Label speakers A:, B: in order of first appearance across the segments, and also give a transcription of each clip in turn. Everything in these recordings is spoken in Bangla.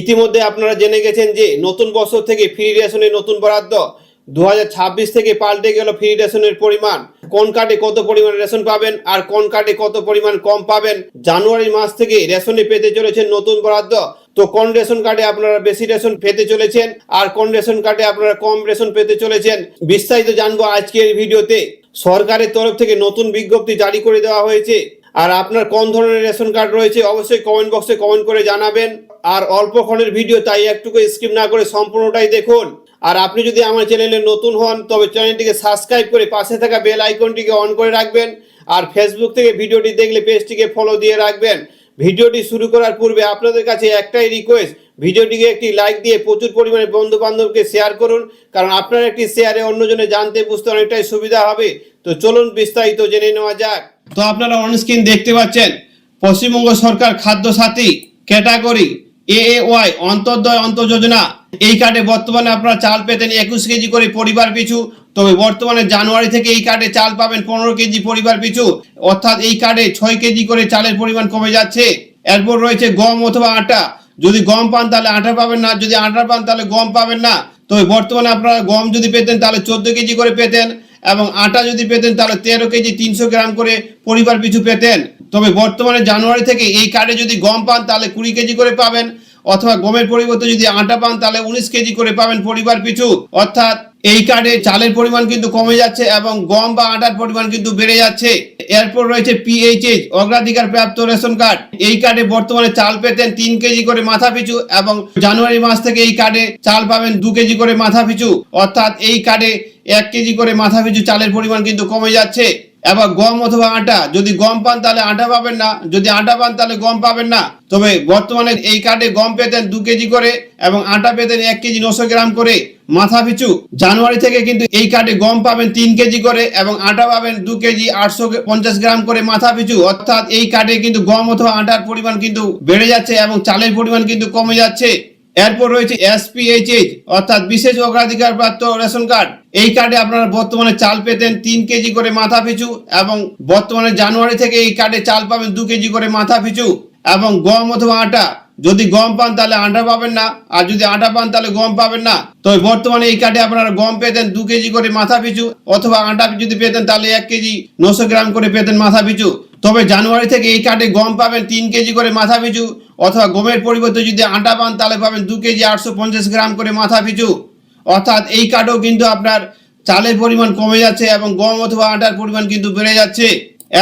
A: ইতিমধ্যে আপনারা জেনে গেছেন যে নতুন বছর থেকে ফ্রি রেশনের নতুন বরাদ্দ দু হাজার ছাব্বিশ থেকে পাল্টে গেল ফ্রি রেশনের পরিমাণ। কোন কার্ডে কত পরিমাণ রেশন পাবেন আর কোন কার্ডে কত পরিমাণ কম পাবেন? জানুয়ারি মাস থেকে রেশনে পেতে চলেছেন নতুন বরাদ্দ। তো কোন রেশন কার্ডে আপনারা বেশি রেশন পেতে চলেছেন আর কোন রেশন কার্ডে আপনারা কম রেশন পেতে চলেছেন? বিস্তারিত জানব আজকের ভিডিওতে। সরকারের তরফ থেকে নতুন বিজ্ঞপ্তি জারি করে দেওয়া হয়েছে। আর আপনার কোন ধরনের রেশন কার্ড রয়েছে অবশ্যই কমেন্ট বক্সে কমেন্ট করে জানাবেন। আর অল্পক্ষণের ভিডিও তাই একটুকু স্কিপ না করে সম্পূর্ণটাই দেখুন। আর আপনি যদি আমার চ্যানেলে নতুন হন, তবে চ্যানেলটিকে সাবস্ক্রাইব করে পাশে থাকা বেল আইকনটিকে অন করে রাখবেন। আর ফেসবুক থেকে ভিডিওটি দেখলে পেজটিকে ফলো দিয়ে রাখবেন। ভিডিওটি শুরু করার পূর্বে আপনাদের কাছে একটাই রিকোয়েস্ট ভিডিওটিকে একটি লাইক দিয়ে প্রচুর পরিমাণে বন্ধু বান্ধবকে শেয়ার করুন। কারণ আপনার একটি শেয়ারে অন্যজনে জানতে বুঝতে অনেকটাই সুবিধা হবে। তো চলুন বিস্তারিত জেনে নেওয়া যাক। তো আপনারা অনস্ক্রিন দেখতে পাচ্ছেন, পশ্চিমবঙ্গ সরকার খাদ্য সাথী ক্যাটাগরি এ এ ওয়াই অন্তর্দয় অন্তর্যোজনা। এই কার্ডে বর্তমানে আপনারা চাল পেতেন একুশ কেজি করে পরিবার পিছু, তবে বর্তমানে জানুয়ারি থেকে এই কার্ডে চাল পাবেন পনেরো কেজি পরিবার পিছু। অর্থাৎ এই কার্ডে ছয় কেজি করে চালের পরিমাণ কমে যাচ্ছে। এরপর রয়েছে গম অথবা আটা। যদি গম পান তাহলে আটা পাবেন না, যদি আটা পান তাহলে গম পাবেন না। তবে বর্তমানে আপনারা গম যদি পেতেন তাহলে চোদ্দ কেজি করে পেতেন। এবং আটা যদি পেতেন, তাহলে তেরো কেজি তিনশো গ্রাম করে পরিবার পিছু পেতেন। তবে বর্তমানে জানুয়ারি থেকে এই কার্ডে যদি গম পান, তাহলে কুড়ি কেজি করে পাবেন। অথবা গমের পরিবর্তে যদি আটা পান, তাহলে উনিশ কেজি করে পাবেন পরিবার পিছু। অর্থাৎ এই কার্ডে চালের পরিমাণ কিন্তু কমে যাচ্ছে এবং গম বা আটার পরিমাণ কিন্তু বেড়ে যাচ্ছে। এরপর রয়েছে পিএইচএইচ অগ্রাধিকার প্রাপ্ত রেশন কার্ড। এই কার্ডে বর্তমানে চাল পেতেন তিন কেজি করে মাথা পিছু এবং জানুয়ারি মাস থেকে এই কার্ডে চাল পাবেন দু কেজি করে মাথা পিছু। অর্থাৎ এই কার্ডে এক কেজি করে মাথা পিছু চালের পরিমাণ কিন্তু কমে যাচ্ছে। এবার গম অথবা আটা, যদি গম পান তাহলে আটা পাবেন না, যদি আটা পান তাহলে গম পাবেন না। তবে বর্তমানে এই কার্ডে গম পেতেন দু কেজি করে এবং আটা পেতেন এক কেজি নশো গ্রাম করে। মাথা পিছু, জানুয়ারি থেকে কিন্তু এই কার্ডে গম পাবেন তিন কেজি করে এবং আটা পাবেন দু কেজি আটশো পঞ্চাশ গ্রাম করে মাথা পিছু। অর্থাৎ এই কার্ডে কিন্তু গম অথবা আটার পরিমাণ কিন্তু বেড়ে যাচ্ছে এবং চালের পরিমাণ কিন্তু কমে যাচ্ছে। এরপর রয়েছে এসপিএইচএইচ, অর্থাৎ বিশেষ অগ্রাধিকার প্রাপ্ত রেশন কার্ড। এই কার্ডে আপনারা বর্তমানে চাল পেতেন তিন কেজি করে মাথা পিছু এবং বর্তমানে জানুয়ারি থেকে এই কার্ডে চাল পাবেন দু কেজি করে মাথা পিছু এবং গম অথবা আটা। যদি গম পান তাহলে আটা পাবেন না, আর যদি আটা পান তাহলে গম পাবেন না। তো বর্তমানে এই কার্ডে আপনারা গম পেতেন দু কেজি করে মাথা পিছু অথবা আটা যদি পেতেন তাহলে এক কেজি নশো গ্রাম করে পেতেন মাথা পিছু। তবে জানুয়ারি থেকে এই কার্ডে গম পাবেন তিন কেজি করে মাথা পিছু অথবা গমের পরিবর্তে যদি আটা পান, তাহলে পাবেন দু কেজি আটশো পঞ্চাশ গ্রাম করে মাথা পিছু। অর্থাৎ এই কার্ডেও কিন্তু আপনার চালের পরিমাণ কমে যাচ্ছে এবং গম অথবা আটার পরিমাণ কিন্তু বেড়ে যাচ্ছে।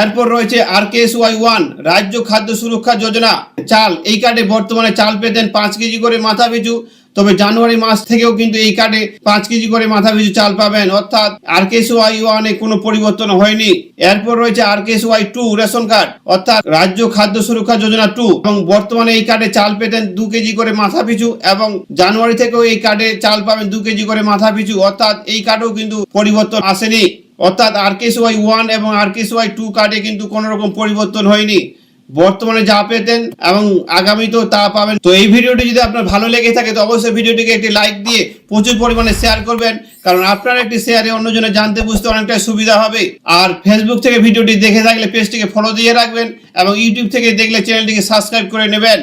A: এরপর রয়েছে R K S Y one, রাজ্য খাদ্য সুরক্ষা যোজনা। চাল, এই কার্ডে বর্তমানে চাল পেতেন পাঁচ কেজি করে মাথা পিছু। তবে জানুয়ারি মাস থেকেও কিন্তু এই কার্ডে পাঁচ কেজি করে মাথা পিছু চাল পাবেন। অর্থাৎ আর কে ওয়াই ওয়ানে কোনো পরিবর্তন হয়নি। এরপর রয়েছে R K Y two ration card, অর্থাৎ রাজ্য খাদ্য সুরক্ষা যোজনা টু। এবং বর্তমানে এই কার্ডে চাল পেতেন দু কেজি করে মাথা পিছু এবং জানুয়ারি থেকেও এই কার্ডে চাল পাবেন দু কেজি করে মাথা পিছু অর্থাৎ এই কার্ডেও কিন্তু পরিবর্তন আসেনি। অর্থাৎ আর কে ওয়াই ওয়ান এবং আর কে ওয়াই টু কার্ডে কিন্তু কোনো রকম পরিবর্তন হয়নি। বর্তমানে যা পেতেন এবং আগামীতেও তা পাবেন। তো এই ভিডিওটি যদি আপনার ভালো লেগে থাকে, তো অবশ্যই ভিডিওটিকে একটি লাইক দিয়ে প্রচুর পরিমাণে শেয়ার করবেন। কারণ আপনার একটি শেয়ারে অন্যজনে জানতে বুঝতে অনেকটাই সুবিধা হবে। আর ফেসবুক থেকে ভিডিওটি দেখে থাকলে পেজটিকে ফলো দিয়ে রাখবেন এবং ইউটিউব থেকে দেখলে চ্যানেলটিকে সাবস্ক্রাইব করে নেবেন।